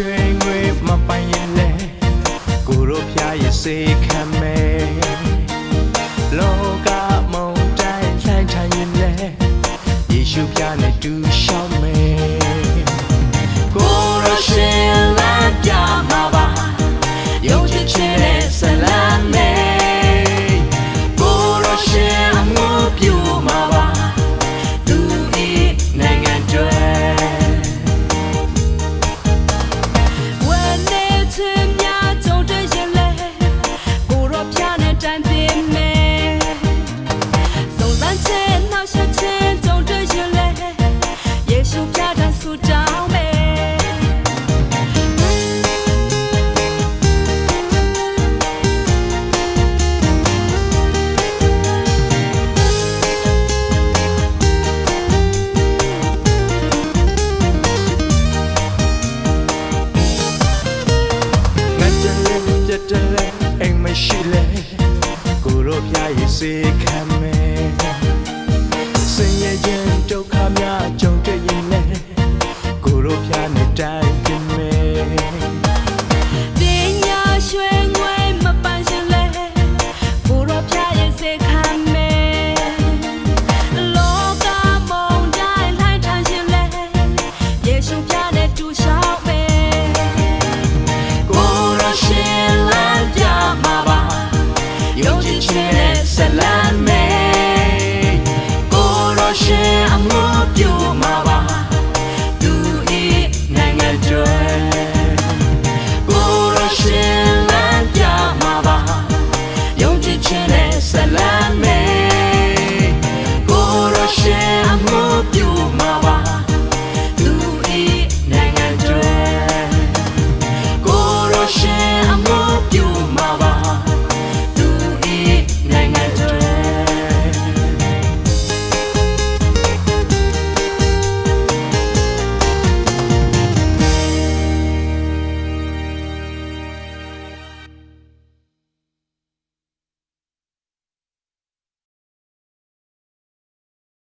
ရွှေငွေမပိုင်ရင်လည်းကိုရိုဖျားရဲ့စေခံမယ်လောကမုန်တိုင်းဆိုင်ချင်ရင်လည်းယေရှုဖျားနဲ့တူရှောင်း กูรูปใหญ่สีแคม